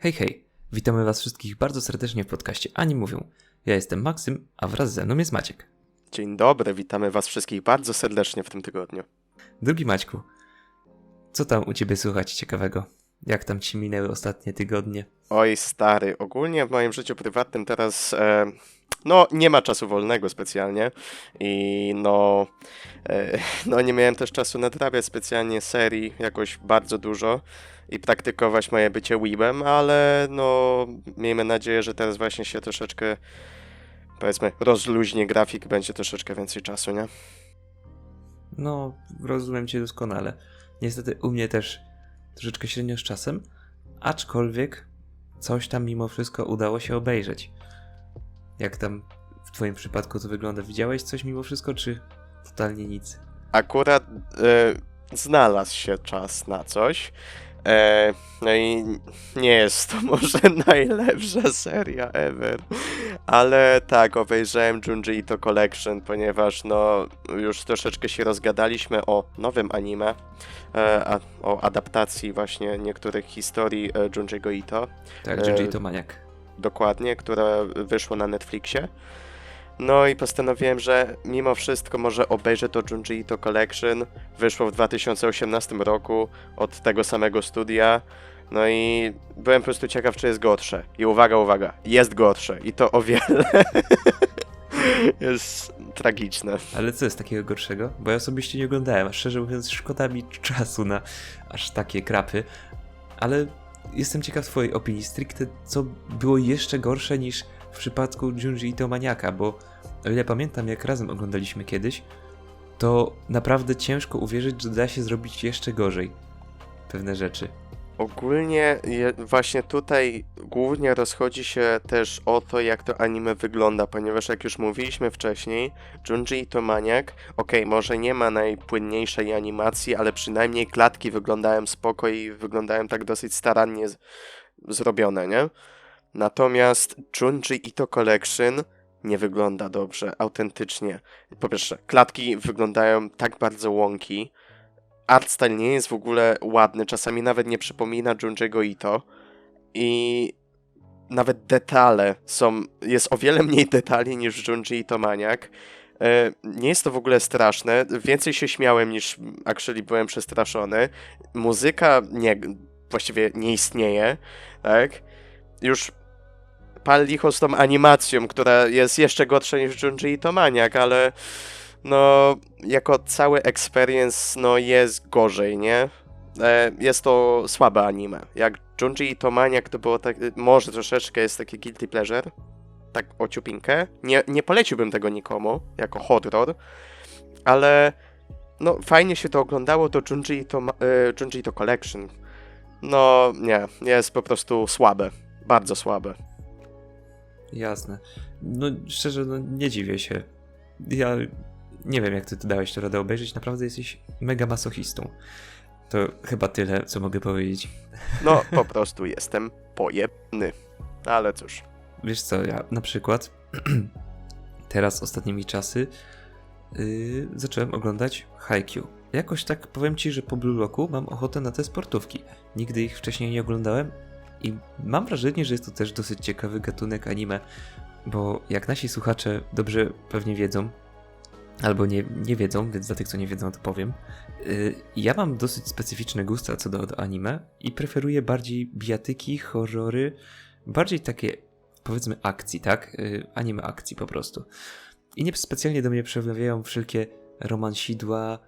Hej, hej! Witamy Was wszystkich bardzo serdecznie w podcaście Ani Mówią. Ja jestem Maksym, a wraz ze mną jest Maciek. Dzień dobry, witamy Was wszystkich bardzo serdecznie w tym tygodniu. Drugi Maćku, co tam u Ciebie słychać ciekawego? Jak tam Ci minęły ostatnie tygodnie? Oj, stary, ogólnie w moim życiu prywatnym teraz, e, no, nie ma czasu wolnego specjalnie i no, e, no, nie miałem też czasu nadrabiać specjalnie serii jakoś bardzo dużo i praktykować moje bycie weebem, ale no, miejmy nadzieję, że teraz właśnie się troszeczkę, powiedzmy, rozluźnie grafik, będzie troszeczkę więcej czasu, nie? No, rozumiem Cię doskonale. Niestety u mnie też troszeczkę średnio z czasem, aczkolwiek coś tam mimo wszystko udało się obejrzeć. Jak tam w Twoim przypadku to wygląda? Widziałeś coś mimo wszystko, czy totalnie nic? akurat e, znalazł się czas na coś. E, no i nie jest to może najlepsza seria ever, ale tak, obejrzałem Junji Ito Collection, ponieważ no już troszeczkę się rozgadaliśmy o nowym anime, e, a, o adaptacji właśnie niektórych historii e, Junji'ego Ito Tak, E, JJ to maniak. dokładnie, które wyszło na Netflixie. No i postanowiłem, że mimo wszystko może obejrzę to Junji Ito Collection. Wyszło w 2018 roku od tego samego studia. No i byłem po prostu ciekaw, czy jest gorsze. I uwaga, uwaga, jest gorsze. I to o wiele. jest tragiczne. Ale co jest takiego gorszego? Bo ja osobiście nie oglądałem, a szczerze mówiąc szkoda mi czasu na aż takie krapy. Ale jestem ciekaw twojej opinii stricte, co było jeszcze gorsze niż w przypadku Junji Ito Maniaka, bo o ile pamiętam jak razem oglądaliśmy kiedyś, to naprawdę ciężko uwierzyć, że da się zrobić jeszcze gorzej pewne rzeczy. Ogólnie je, właśnie tutaj głównie rozchodzi się też o to, jak to anime wygląda, ponieważ jak już mówiliśmy wcześniej, Junji to maniak, okej, może nie ma najpłynniejszej animacji, ale przynajmniej klatki wyglądają spoko i wyglądają tak dosyć starannie z, zrobione, nie? Natomiast Junji Ito Collection nie wygląda dobrze, autentycznie. Po pierwsze, klatki wyglądają tak bardzo łąki, art style nie jest w ogóle ładny, czasami nawet nie przypomina Junji'ego Ito i nawet detale są, jest o wiele mniej detali niż Junji Ito Maniak. E, Nie jest to w ogóle straszne, więcej się śmiałem niż actually byłem przestraszony. Muzyka nie, właściwie nie istnieje, tak? Już pal licho z tą animacją, która jest jeszcze gorsza niż Junji Ito Maniak, ale no, jako cały experience, no, jest gorzej, nie? E, jest to słabe anime. Jak Junji to Maniak to było tak, może troszeczkę jest takie guilty pleasure, tak o ciupinkę. Nie, nie poleciłbym tego nikomu, jako horror, ale no, fajnie się to oglądało, to Junji to, e, Junji to Collection. No, nie, jest po prostu słabe. Bardzo słabe. Jasne. No szczerze, no nie dziwię się. Ja nie wiem, jak ty to dałeś to radę obejrzeć. Naprawdę jesteś mega masochistą. To chyba tyle, co mogę powiedzieć. No, po prostu jestem pojebny. Ale cóż. Wiesz co, ja na przykład teraz ostatnimi czasy yy, zacząłem oglądać Haikyuu. Jakoś tak powiem ci, że po Blue Locku mam ochotę na te sportówki. Nigdy ich wcześniej nie oglądałem i mam wrażenie, że jest to też dosyć ciekawy gatunek anime, bo jak nasi słuchacze dobrze pewnie wiedzą, albo nie, nie wiedzą, więc dla tych, co nie wiedzą, to powiem. Yy, ja mam dosyć specyficzne gusta co do, do anime i preferuję bardziej bijatyki, horrory, bardziej takie powiedzmy akcji, tak? Yy, anime akcji po prostu. I nie specjalnie do mnie przemawiają wszelkie romansidła,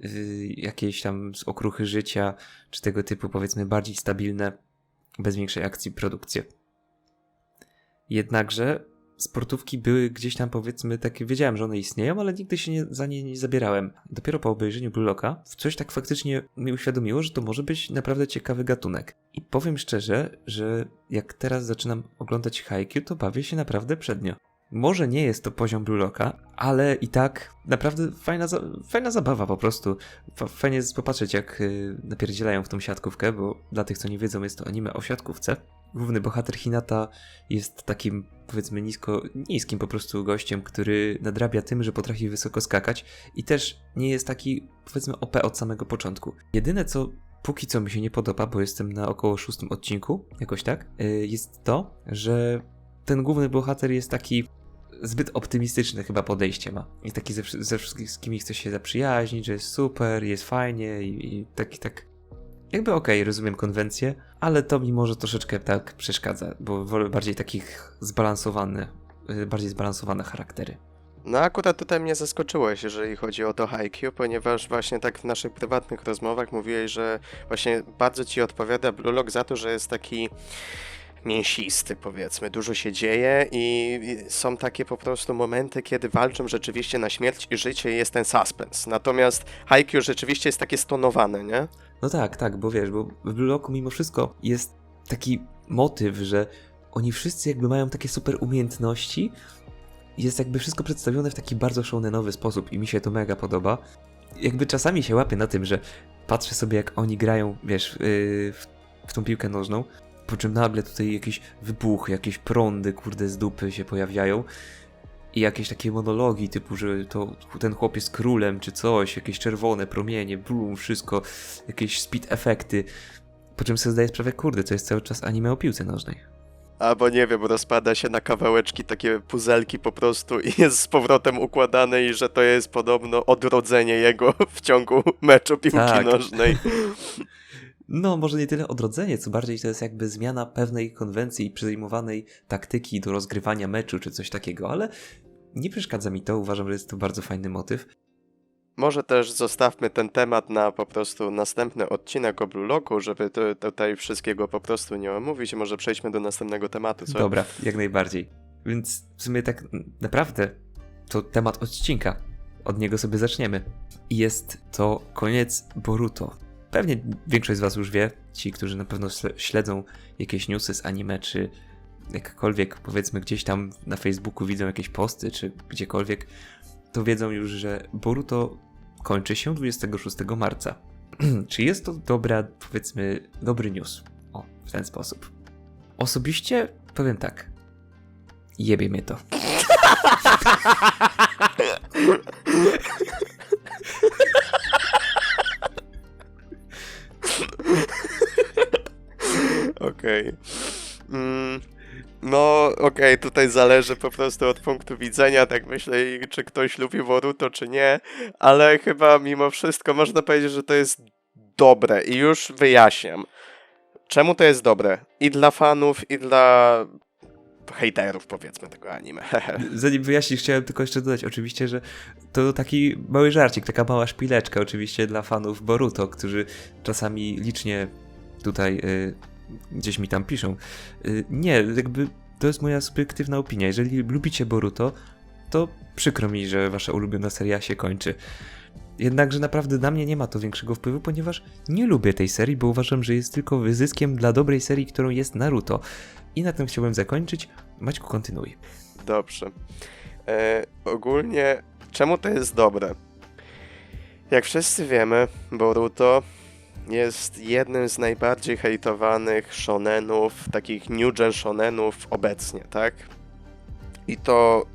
yy, jakieś tam z okruchy życia, czy tego typu powiedzmy bardziej stabilne, bez większej akcji produkcje. Jednakże sportówki były gdzieś tam powiedzmy takie, wiedziałem, że one istnieją, ale nigdy się nie, za nie nie zabierałem. Dopiero po obejrzeniu Blue Locka coś tak faktycznie mi uświadomiło, że to może być naprawdę ciekawy gatunek. I powiem szczerze, że jak teraz zaczynam oglądać Haikyuu, to bawię się naprawdę przednio. Może nie jest to poziom Blue Locka, ale i tak naprawdę fajna, za fajna zabawa po prostu. F fajnie jest popatrzeć, jak y, napierdzielają w tą siatkówkę, bo dla tych, co nie wiedzą, jest to anime o siatkówce. Główny bohater Hinata jest takim, powiedzmy, nisko, niskim po prostu gościem, który nadrabia tym, że potrafi wysoko skakać i też nie jest taki, powiedzmy, OP od samego początku. Jedyne, co póki co mi się nie podoba, bo jestem na około szóstym odcinku, jakoś tak, y, jest to, że ten główny bohater jest taki zbyt optymistyczne chyba podejście ma. I taki ze, ze wszystkimi chce się zaprzyjaźnić, że jest super, jest fajnie i, i taki tak... Jakby okej, rozumiem konwencję, ale to mi może troszeczkę tak przeszkadza, bo wolę bardziej takich zbalansowane, y, bardziej zbalansowane charaktery. No akurat tutaj mnie zaskoczyłeś, jeżeli chodzi o to Haikyuu, ponieważ właśnie tak w naszych prywatnych rozmowach mówiłeś, że właśnie bardzo ci odpowiada Blue za to, że jest taki mięsisty powiedzmy, dużo się dzieje i są takie po prostu momenty, kiedy walczą rzeczywiście na śmierć i życie i jest ten suspens. Natomiast Haikyuu rzeczywiście jest takie stonowane, nie? No tak, tak, bo wiesz, bo w Blue Locku mimo wszystko jest taki motyw, że oni wszyscy jakby mają takie super umiejętności. Jest jakby wszystko przedstawione w taki bardzo shonenowy sposób i mi się to mega podoba. Jakby czasami się łapię na tym, że patrzę sobie jak oni grają, wiesz, yy, w, w tą piłkę nożną, po czym nagle tutaj jakieś wybuchy, jakieś prądy, kurde, z dupy się pojawiają i jakieś takie monologi typu, że to ten chłop jest królem czy coś, jakieś czerwone promienie, bum, wszystko, jakieś speed efekty. Po czym sobie zdaję sprawę, kurde, to jest cały czas anime o piłce nożnej. Albo nie wiem, rozpada się na kawałeczki takie puzelki po prostu i jest z powrotem układane i że to jest podobno odrodzenie jego w ciągu meczu piłki Tak. nożnej. No, może nie tyle odrodzenie, co bardziej to jest jakby zmiana pewnej konwencji i przyjmowanej taktyki do rozgrywania meczu czy coś takiego, ale nie przeszkadza mi to, uważam, że jest to bardzo fajny motyw. Może też zostawmy ten temat na po prostu następny odcinek o Blue Locku, żeby tu- tutaj wszystkiego po prostu nie omówić. Może przejdźmy do następnego tematu, co? Dobra, jak najbardziej. Więc w sumie tak naprawdę to temat odcinka. Od niego sobie zaczniemy. I jest to koniec Boruto. Pewnie większość z Was już wie, ci, którzy na pewno śle- śledzą jakieś newsy z anime, czy jakkolwiek powiedzmy gdzieś tam na Facebooku widzą jakieś posty, czy gdziekolwiek, to wiedzą już, że Boruto kończy się 26 marca. czy jest to dobra, powiedzmy, dobry news? O, w ten sposób. Osobiście powiem tak. Jebie mnie to. Okej. Mm, no, okej, tutaj zależy po prostu od punktu widzenia, tak myślę, czy ktoś lubi Boruto, czy nie, ale chyba mimo wszystko można powiedzieć, że to jest dobre i już wyjaśniam. Czemu to jest dobre? I dla fanów, i dla hejterów, powiedzmy, tego anime. Zanim wyjaśnisz, chciałem tylko jeszcze dodać oczywiście, że to taki mały żarcik, taka mała szpileczka oczywiście dla fanów Boruto, którzy czasami licznie tutaj y, gdzieś mi tam piszą. Y, nie, jakby to jest moja subiektywna opinia. Jeżeli lubicie Boruto, to przykro mi, że wasza ulubiona seria się kończy. Jednakże naprawdę na mnie nie ma to większego wpływu, ponieważ nie lubię tej serii, bo uważam, że jest tylko wyzyskiem dla dobrej serii, którą jest Naruto. I na tym chciałbym zakończyć. Maćku, kontynuuj. Dobrze. E, ogólnie, czemu to jest dobre? Jak wszyscy wiemy, Boruto jest jednym z najbardziej hejtowanych shonenów, takich new gen shonenów obecnie, tak? I to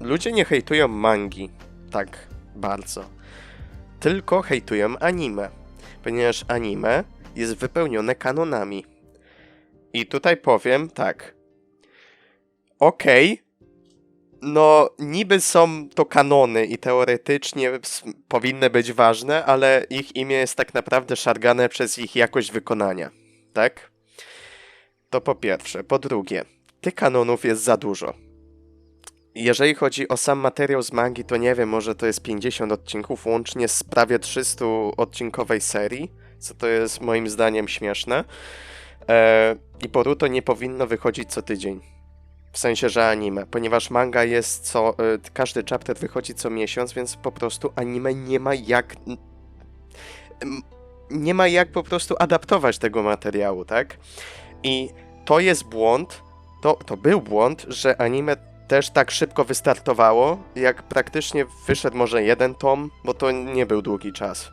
ludzie nie hejtują mangi tak bardzo, tylko hejtują anime, ponieważ anime jest wypełnione kanonami. I tutaj powiem tak, okej, no niby są to kanony i teoretycznie powinny być ważne, ale ich imię jest tak naprawdę szargane przez ich jakość wykonania, tak? To po pierwsze. Po drugie, tych kanonów jest za dużo. Jeżeli chodzi o sam materiał z mangi, to nie wiem, może to jest 50 odcinków łącznie z prawie 300 odcinkowej serii, co to jest moim zdaniem śmieszne. E, I Boruto nie powinno wychodzić co tydzień. W sensie, że anime, ponieważ manga jest co. Y, każdy chapter wychodzi co miesiąc, więc po prostu anime nie ma jak. Nie ma jak po prostu adaptować tego materiału, tak? I to jest błąd. To, to był błąd, że anime też tak szybko wystartowało, jak praktycznie wyszedł może jeden tom, bo to nie był długi czas.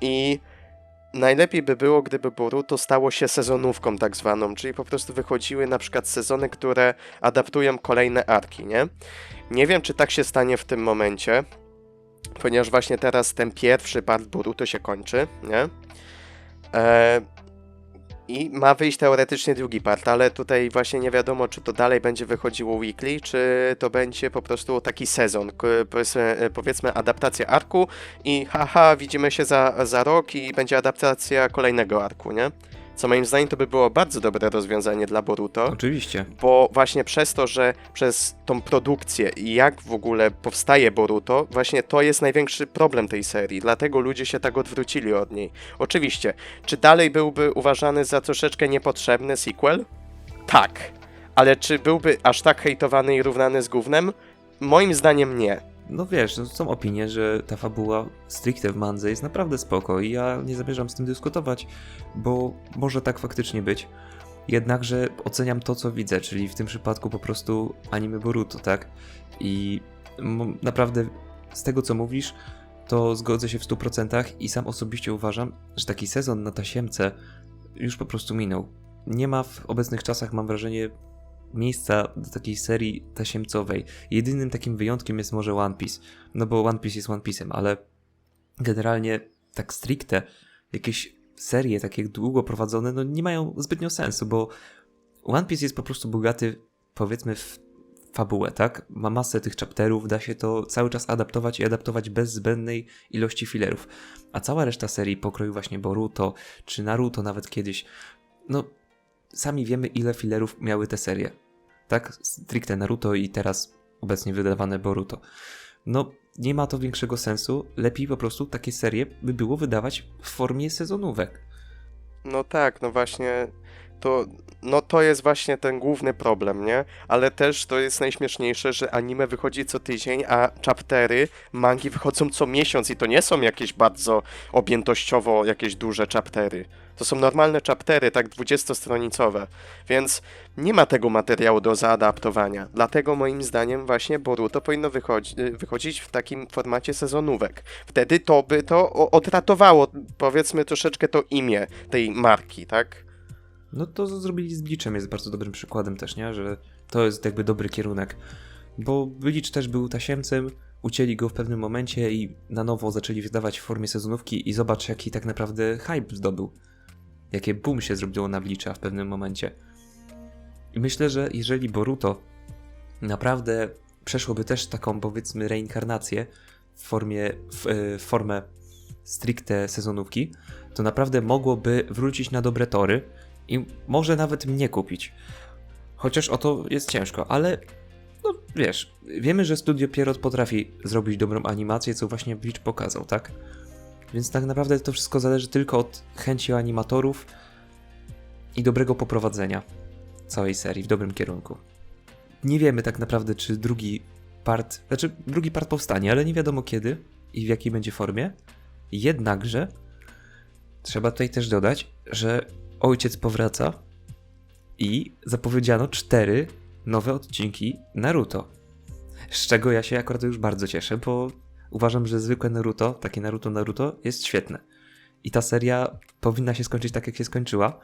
I Najlepiej by było, gdyby Boruto stało się sezonówką tak zwaną, czyli po prostu wychodziły na przykład sezony, które adaptują kolejne arki, nie? Nie wiem, czy tak się stanie w tym momencie, ponieważ właśnie teraz ten pierwszy part Boruto się kończy, nie? E, I ma wyjść teoretycznie drugi part, ale tutaj właśnie nie wiadomo, czy to dalej będzie wychodziło weekly, czy to będzie po prostu taki sezon, powiedzmy, e, powiedzmy adaptacja arku i haha, widzimy się za, za rok i będzie adaptacja kolejnego arku, nie? Co moim zdaniem to by było bardzo dobre rozwiązanie dla Boruto Oczywiście. bo właśnie przez to, że przez tą produkcję i jak w ogóle powstaje Boruto, właśnie to jest największy problem tej serii, dlatego ludzie się tak odwrócili od niej. Oczywiście, czy dalej byłby uważany za troszeczkę niepotrzebny sequel? Tak. Ale czy byłby aż tak hejtowany i równany z gównem? Moim zdaniem nie. No wiesz, no są opinie, że ta fabuła stricte w mandze jest naprawdę spoko i ja nie zamierzam z tym dyskutować, bo może tak faktycznie być. Jednakże oceniam to, co widzę, czyli w tym przypadku po prostu anime Boruto, tak? I naprawdę z tego, co mówisz, to zgodzę się w 100% i sam osobiście uważam, że taki sezon na tasiemce już po prostu minął. Nie ma w obecnych czasach, mam wrażenie, miejsca do takiej serii tasiemcowej. Jedynym takim wyjątkiem jest może One Piece. No bo One Piece jest One Piece'em, ale generalnie tak stricte jakieś serie takie długo prowadzone no nie mają zbytnio sensu, bo One Piece jest po prostu bogaty powiedzmy w fabułę, tak? Ma masę tych chapterów, da się to cały czas adaptować i adaptować bez zbędnej ilości filerów. A cała reszta serii pokroju właśnie Boruto czy Naruto nawet kiedyś, no sami wiemy ile filerów miały te serie. Tak? Stricte Naruto i teraz obecnie wydawane Boruto. No, nie ma to większego sensu. Lepiej po prostu takie serie by było wydawać w formie sezonówek. No tak, no właśnie to, no to jest właśnie ten główny problem, nie? Ale też to jest najśmieszniejsze, że anime wychodzi co tydzień, a chaptery mangi wychodzą co miesiąc i to nie są jakieś bardzo objętościowo jakieś duże chaptery. To są normalne chaptery, tak 20-stronicowe, więc nie ma tego materiału do zaadaptowania. Dlatego moim zdaniem właśnie Boruto powinno wychodzi, wychodzić w takim formacie sezonówek. Wtedy to by to odratowało, powiedzmy, troszeczkę to imię tej marki, tak? No to zrobili z Bleachem jest bardzo dobrym przykładem też, nie? Że to jest jakby dobry kierunek. Bo Bleach też był tasiemcem, ucięli go w pewnym momencie i na nowo zaczęli wydawać w formie sezonówki i zobacz jaki tak naprawdę hype zdobył. Jakie boom się zrobiło na Bleacha w pewnym momencie. I myślę, że jeżeli Boruto naprawdę przeszłoby też taką powiedzmy reinkarnację w formie, w, e, w formę stricte sezonówki, to naprawdę mogłoby wrócić na dobre tory i może nawet mnie kupić. Chociaż o to jest ciężko, ale no wiesz, wiemy, że studio Pierrot potrafi zrobić dobrą animację, co właśnie Bleach pokazał, tak? Więc tak naprawdę to wszystko zależy tylko od chęci animatorów i dobrego poprowadzenia całej serii w dobrym kierunku. Nie wiemy tak naprawdę, czy drugi part, znaczy drugi part powstanie, ale nie wiadomo kiedy i w jakiej będzie formie. Jednakże trzeba tutaj też dodać, że ojciec powraca i zapowiedziano cztery nowe odcinki Naruto. Z czego ja się akurat już bardzo cieszę, bo uważam, że zwykłe Naruto, takie Naruto Naruto jest świetne. I ta seria powinna się skończyć tak, jak się skończyła,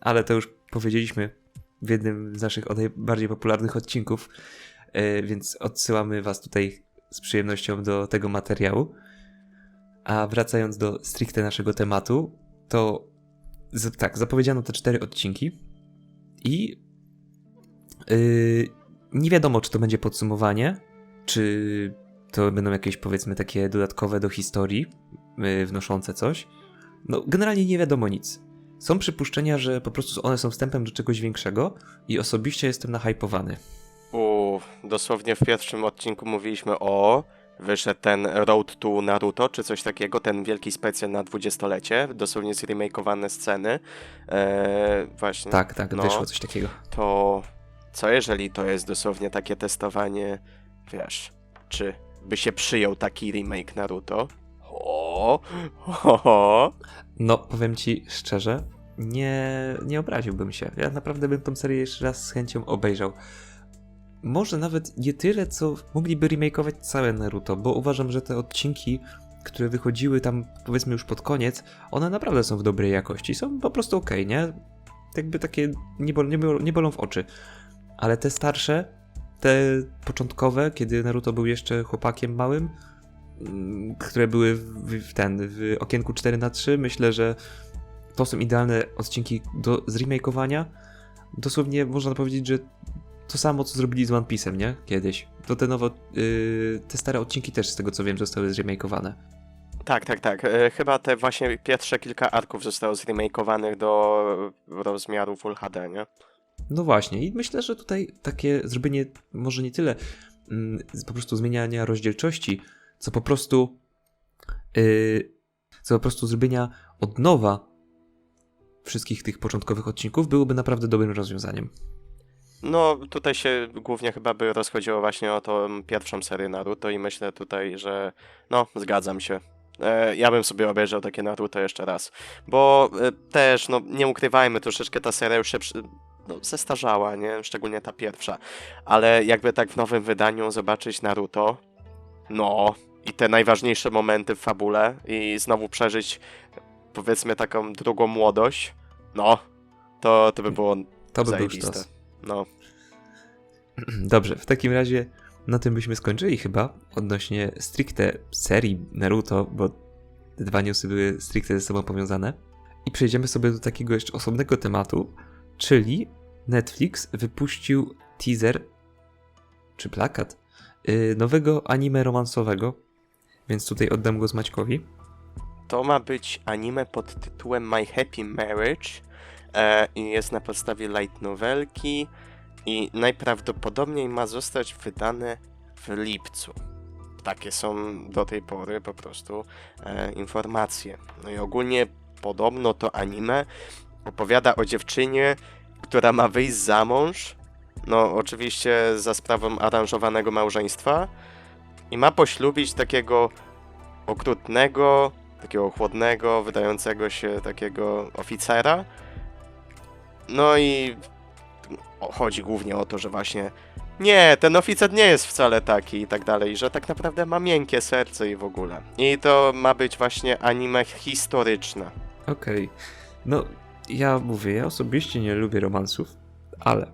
ale to już powiedzieliśmy w jednym z naszych najbardziej popularnych odcinków, e, więc odsyłamy Was tutaj z przyjemnością do tego materiału. A wracając do stricte naszego tematu, to z, tak, zapowiedziano te cztery odcinki i yy, nie wiadomo, czy to będzie podsumowanie, czy to będą jakieś powiedzmy takie dodatkowe do historii, yy, wnoszące coś. No, generalnie nie wiadomo nic. Są przypuszczenia, że po prostu one są wstępem do czegoś większego i osobiście jestem nahypowany. U, dosłownie w pierwszym odcinku mówiliśmy o wyszedł ten Road to Naruto, czy coś takiego, ten wielki specjal na dwudziestolecie, dosłownie zremakeowane sceny. Eee, właśnie. Tak, tak, no, wyszło coś takiego. To co jeżeli to jest dosłownie takie testowanie, wiesz, czy by się przyjął taki remake Naruto? O, ho, ho. No, powiem ci szczerze, nie, nie obraziłbym się. Ja naprawdę bym tą serię jeszcze raz z chęcią obejrzał. Może nawet nie tyle, co mogliby remakeować całe Naruto, bo uważam, że te odcinki, które wychodziły tam powiedzmy już pod koniec, one naprawdę są w dobrej jakości. Są po prostu ok, nie? Jakby takie nie, bol, nie, bol, nie bolą w oczy. Ale te starsze, te początkowe, kiedy Naruto był jeszcze chłopakiem małym, mm, które były w, w ten, w okienku 4 na 3 myślę, że to są idealne odcinki do zremakeowania. Dosłownie można powiedzieć, że to samo, co zrobili z One Piece'em, nie? Kiedyś. To te nowe, yy, te stare odcinki też, z tego co wiem, zostały zremakeowane. Tak, tak, tak. E, chyba te właśnie pierwsze kilka arków zostało zremakeowanych do rozmiaru Full HD, nie? No właśnie, i myślę, że tutaj takie zrobienie może nie tyle mm, po prostu zmieniania rozdzielczości, co po prostu yy, co po prostu zrobienia od nowa wszystkich tych początkowych odcinków byłoby naprawdę dobrym rozwiązaniem. No, tutaj się głównie chyba by rozchodziło właśnie o tą pierwszą serię Naruto i myślę tutaj, że no, zgadzam się. E, ja bym sobie obejrzał takie Naruto jeszcze raz. Bo e, też, no, nie ukrywajmy, troszeczkę ta seria już się przy, no, zestarzała, nie? Szczególnie ta pierwsza. Ale jakby tak w nowym wydaniu zobaczyć Naruto, no, i te najważniejsze momenty w fabule i znowu przeżyć, powiedzmy, taką drugą młodość, no, to, to by było To by był zajebiste. sztos. No, Dobrze, w takim razie na tym byśmy skończyli chyba odnośnie stricte serii Naruto, bo te dwa newsy były stricte ze sobą powiązane. I przejdziemy sobie do takiego jeszcze osobnego tematu, czyli Netflix wypuścił teaser czy plakat yy, nowego anime romansowego, więc tutaj oddam go z Maćkowi. To ma być anime pod tytułem My Happy Marriage i jest na podstawie light novelki i najprawdopodobniej ma zostać wydane w lipcu. Takie są do tej pory po prostu e, informacje. No i ogólnie podobno to anime opowiada o dziewczynie, która ma wyjść za mąż. No, oczywiście za sprawą aranżowanego małżeństwa. I ma poślubić takiego okrutnego, takiego chłodnego, wydającego się takiego oficera. No i chodzi głównie o to, że właśnie nie, ten oficer nie jest wcale taki i tak dalej, że tak naprawdę ma miękkie serce i w ogóle. I to ma być właśnie anime historyczne. Okej. No, ja mówię, ja osobiście nie lubię romansów, ale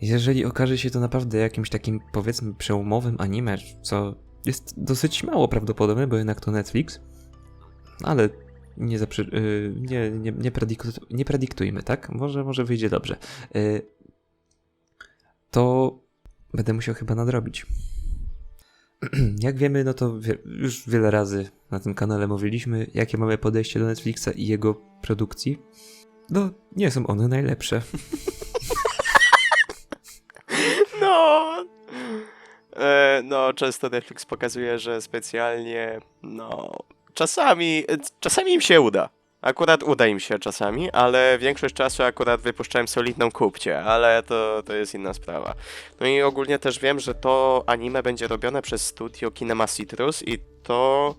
jeżeli okaże się to naprawdę jakimś takim, powiedzmy, przełomowym anime, co jest dosyć mało prawdopodobne, bo jednak to Netflix, ale nie, zaprze- yy, nie, nie, nie, nie prediktujmy, tak? Może, może wyjdzie dobrze. Yy, to będę musiał chyba nadrobić. Jak wiemy, no to wie, już wiele razy na tym kanale mówiliśmy, jakie mamy podejście do Netflixa i jego produkcji. No, nie są one najlepsze. No. E, no, często Netflix pokazuje, że specjalnie, no, czasami, czasami im się uda. Akurat uda im się czasami, ale większość czasu akurat wypuszczałem solidną kupcie, ale to, to jest inna sprawa. No i ogólnie też wiem, że to anime będzie robione przez studio Kinema Citrus i to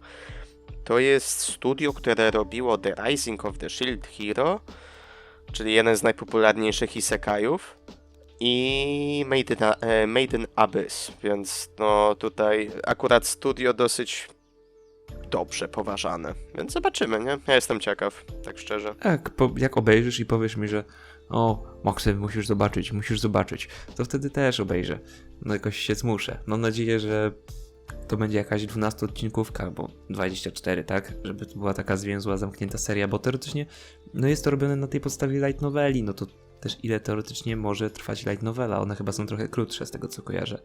to jest studio, które robiło The Rising of the Shield Hero, czyli jeden z najpopularniejszych isekajów i Made in, e, Abyss, więc no tutaj akurat studio dosyć dobrze poważane, więc zobaczymy, nie? Ja jestem ciekaw, tak szczerze. Jak, po, jak obejrzysz i powiesz mi, że o, Moksem, musisz zobaczyć, musisz zobaczyć, to wtedy też obejrzę. No jakoś się zmuszę. Mam nadzieję, że to będzie jakaś 12 odcinkówka, albo 24, tak? Żeby to była taka zwięzła, zamknięta seria, bo teoretycznie, no jest to robione na tej podstawie light noveli, no to też ile teoretycznie może trwać light novela? One chyba są trochę krótsze z tego co kojarzę.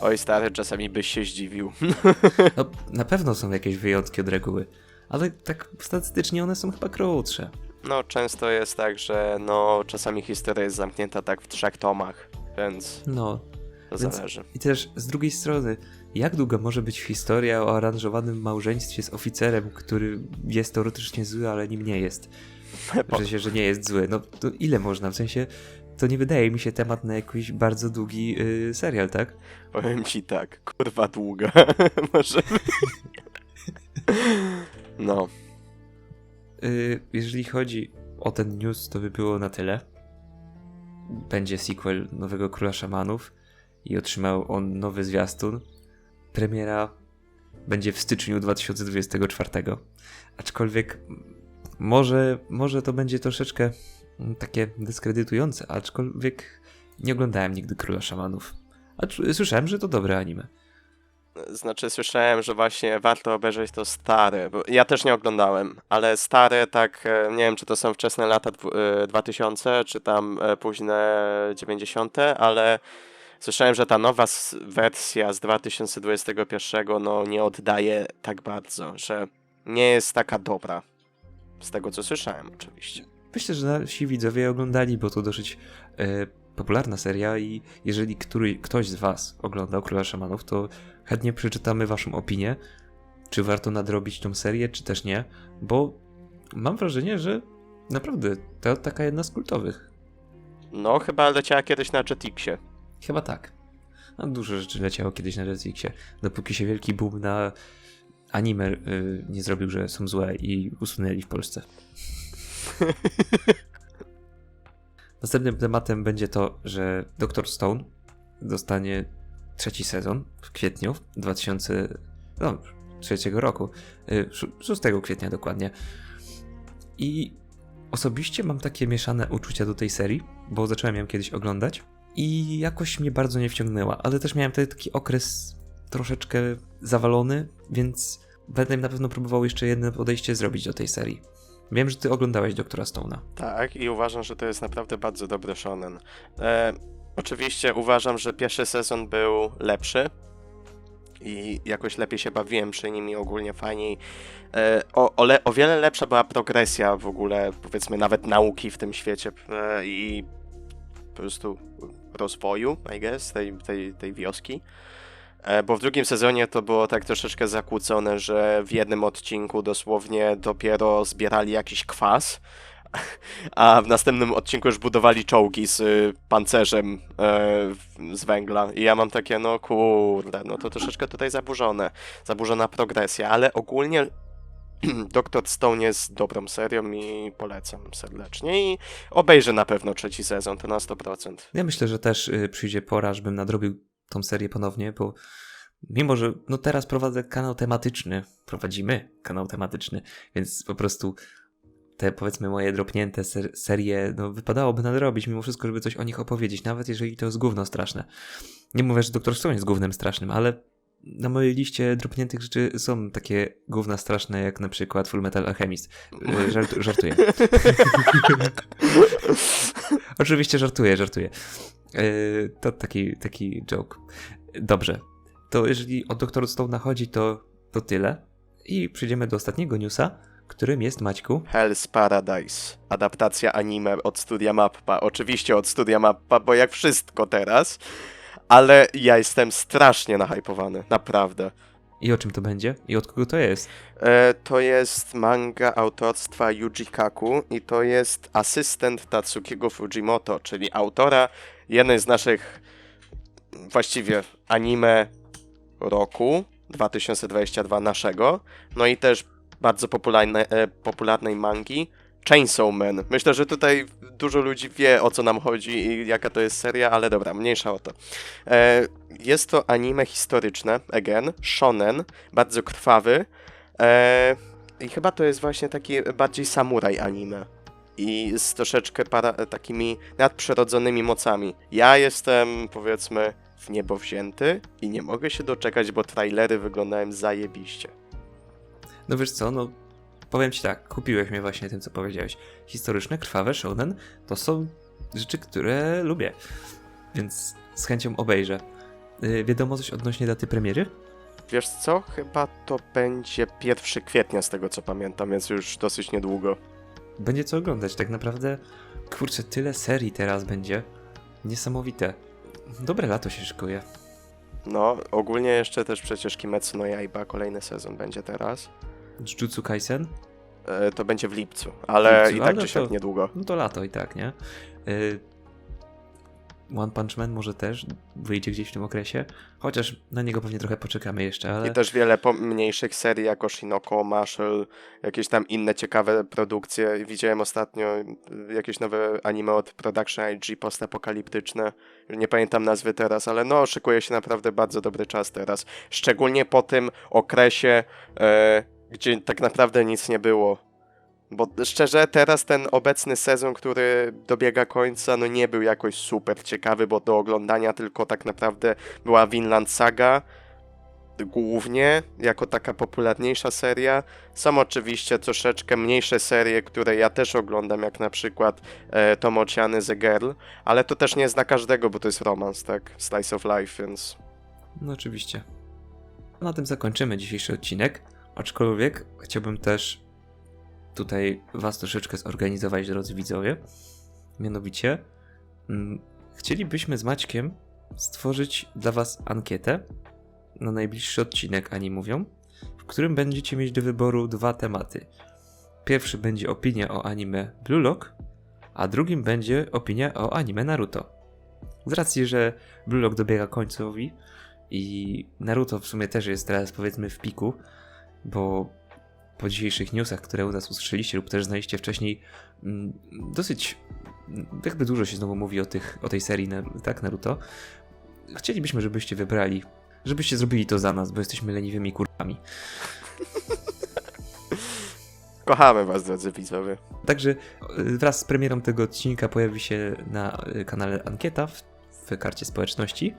Oj stary, czasami byś się zdziwił. No, na pewno są jakieś wyjątki od reguły, ale tak statystycznie one są chyba krótsze. No często jest tak, że no czasami historia jest zamknięta tak w trzech tomach, więc No, to Więc- zależy. i też z drugiej strony, jak długa może być historia o aranżowanym małżeństwie z oficerem, który jest teoretycznie zły, ale nim nie jest? W sensie, że nie jest zły. No to ile można? W sensie, to nie wydaje mi się temat na jakiś bardzo długi yy, serial, tak? Powiem ci tak, kurwa długa. Może. no. Yy, jeżeli chodzi o ten news, to by było na tyle. Będzie sequel Nowego Króla Szamanów i otrzymał on nowy zwiastun. Premiera będzie w styczniu 2024. Aczkolwiek może, może to będzie troszeczkę mm, takie dyskredytujące, aczkolwiek nie oglądałem nigdy Króla Szamanów. A słyszałem, że to dobre anime. Znaczy słyszałem, że właśnie warto obejrzeć to stare, ja też nie oglądałem, ale stare tak, e, nie wiem czy to są wczesne lata dwu- e, 2000, czy tam e, późne 90., ale słyszałem, że ta nowa wersja z 2021 no nie oddaje tak bardzo, że nie jest taka dobra. Z tego co słyszałem oczywiście. Myślę, że nasi widzowie oglądali, bo to dosyć e, popularna seria i jeżeli który, ktoś z was oglądał Króla Szamanów, to chętnie przeczytamy waszą opinię, czy warto nadrobić tą serię, czy też nie, bo mam wrażenie, że naprawdę to taka jedna z kultowych. No chyba leciała kiedyś na Jetixie. Chyba tak. No, dużo rzeczy leciało kiedyś na Netflixie, dopóki się wielki boom na anime y, nie zrobił, że są złe i usunęli w Polsce. Następnym tematem będzie to, że Dr. Stone dostanie trzeci sezon w kwietniu 2003 roku. y, szó- 6 kwietnia dokładnie. I osobiście mam takie mieszane uczucia do tej serii, bo zacząłem ją kiedyś oglądać i jakoś mnie bardzo nie wciągnęła, ale też miałem wtedy taki okres troszeczkę zawalony, więc będę na pewno próbował jeszcze jedno podejście zrobić do tej serii. Wiem, że ty oglądałeś Doktora Stone'a. Tak, i uważam, że to jest naprawdę bardzo dobry shonen. E, oczywiście uważam, że pierwszy sezon był lepszy i jakoś lepiej się bawiłem przy nim i ogólnie fajniej. E, o, o, le, o wiele lepsza była progresja w ogóle, powiedzmy, nawet nauki w tym świecie e, i po prostu rozwoju, I guess, tej, tej, tej wioski. E, Bo w drugim sezonie to było tak troszeczkę zakłócone, że w jednym odcinku dosłownie dopiero zbierali jakiś kwas, a w następnym odcinku już budowali czołgi z y, pancerzem e, z węgla. I ja mam takie, no kurde, no to troszeczkę tutaj zaburzone, zaburzona progresja, ale ogólnie Doktor Stone jest dobrą serią i polecam serdecznie i obejrzę na pewno trzeci sezon, to na 100%. Ja myślę, że też y, przyjdzie pora, żebym nadrobił tą serię ponownie, bo mimo, że no teraz prowadzę kanał tematyczny, prowadzimy kanał tematyczny, więc po prostu te powiedzmy moje dropnięte ser serie, no wypadałoby nadrobić mimo wszystko, żeby coś o nich opowiedzieć, nawet jeżeli to jest gówno straszne. Nie mówię, że Doktor Stone jest gównem strasznym, ale na mojej liście dropniętych rzeczy są takie gówna straszne, jak na przykład Full Metal Alchemist. Y, Żart, żartuję. Oczywiście żartuję, żartuję. Yy, to taki, taki joke. Dobrze. To jeżeli o Doktor Stone'a chodzi, to, to tyle. I przejdziemy do ostatniego newsa, którym jest Maćku. Hell's Paradise. Adaptacja anime od studia Mappa. Oczywiście od studia Mappa, bo jak wszystko teraz. Ale ja jestem strasznie nahypowany, naprawdę. I o czym to będzie? I od kogo to jest? E, to jest manga autorstwa Yuji Kaku i to jest asystent Tatsukiego Fujimoto, czyli autora jednej z naszych właściwie anime roku 2022 naszego, no i też bardzo popularne, e, popularnej mangi Chainsaw Man. Myślę, że tutaj dużo ludzi wie o co nam chodzi i jaka to jest seria, ale dobra, mniejsza o to. E, jest to anime historyczne, again, shonen, bardzo krwawy, E, I chyba to jest właśnie taki bardziej samuraj anime. I z troszeczkę para, takimi nadprzyrodzonymi mocami. Ja jestem, powiedzmy, w niebo wzięty i nie mogę się doczekać, bo trailery wyglądają zajebiście. No wiesz co, no powiem ci tak, kupiłeś mnie właśnie tym, co powiedziałeś. Historyczne, krwawe, shonen to są rzeczy, które lubię. Więc z chęcią obejrzę. Yy, wiadomo coś odnośnie daty premiery? Wiesz co? Chyba to będzie 1 kwietnia, z tego co pamiętam, więc już dosyć niedługo. Będzie co oglądać, tak naprawdę. Kurczę, tyle serii teraz będzie. Niesamowite. Dobre lato się szykuje. No, ogólnie jeszcze też przecież Kimetsu no Yaiba, kolejny sezon będzie teraz. Jujutsu Kaisen? E, to będzie w lipcu, ale lipcu, i tak ale czy siak to- niedługo. No to lato i tak, nie? Y, One Punch Man może też wyjdzie gdzieś w tym okresie, chociaż na niego pewnie trochę poczekamy jeszcze, ale I też wiele mniejszych serii, jako Shinoko, Marshall, jakieś tam inne ciekawe produkcje. Widziałem ostatnio y, jakieś nowe anime od Production IG postapokaliptyczne. Nie pamiętam nazwy teraz, ale no, szykuje się naprawdę bardzo dobry czas teraz. Szczególnie po tym okresie, e, gdzie tak naprawdę nic nie było. Bo szczerze, teraz ten obecny sezon, który dobiega końca, no nie był jakoś super ciekawy, bo do oglądania tylko tak naprawdę była Vinland Saga, głównie jako taka popularniejsza seria. Są oczywiście troszeczkę mniejsze serie, które ja też oglądam, jak na przykład e, Tomociany The Girl, ale to też nie jest dla każdego, bo to jest romans, tak? Slice of life, więc... No oczywiście. Na tym zakończymy dzisiejszy odcinek, aczkolwiek chciałbym też tutaj was troszeczkę zorganizować, drodzy widzowie. Mianowicie mm, chcielibyśmy z Maćkiem stworzyć dla was ankietę na najbliższy odcinek, ani mówią, w którym będziecie mieć do wyboru dwa tematy. Pierwszy będzie opinia o anime Blue Lock, a drugim będzie opinia o anime Naruto. Z racji, że Blue Lock dobiega końcowi, i Naruto w sumie też jest teraz powiedzmy w piku, bo po dzisiejszych newsach, które u nas usłyszeliście lub też znaliście wcześniej, mm, dosyć mm, jakby dużo się znowu mówi o, tych, o tej serii, tak, Naruto. Chcielibyśmy, żebyście wybrali, żebyście zrobili to za nas, bo jesteśmy leniwymi kurwami. Kochamy was, drodzy widzowie. Także y, wraz z premierą tego odcinka pojawi się na y, kanale ankieta w, w karcie społeczności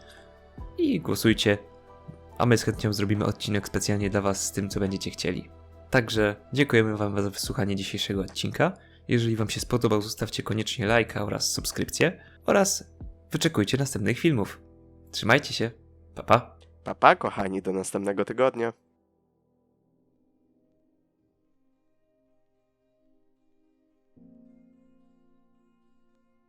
i głosujcie, a my z chęcią zrobimy odcinek specjalnie dla Was z tym, co będziecie chcieli. Także dziękujemy Wam za wysłuchanie dzisiejszego odcinka. Jeżeli Wam się spodobał, zostawcie koniecznie lajka oraz subskrypcję oraz wyczekujcie następnych filmów. Trzymajcie się. Pa pa. Pa, pa, kochani, do następnego tygodnia.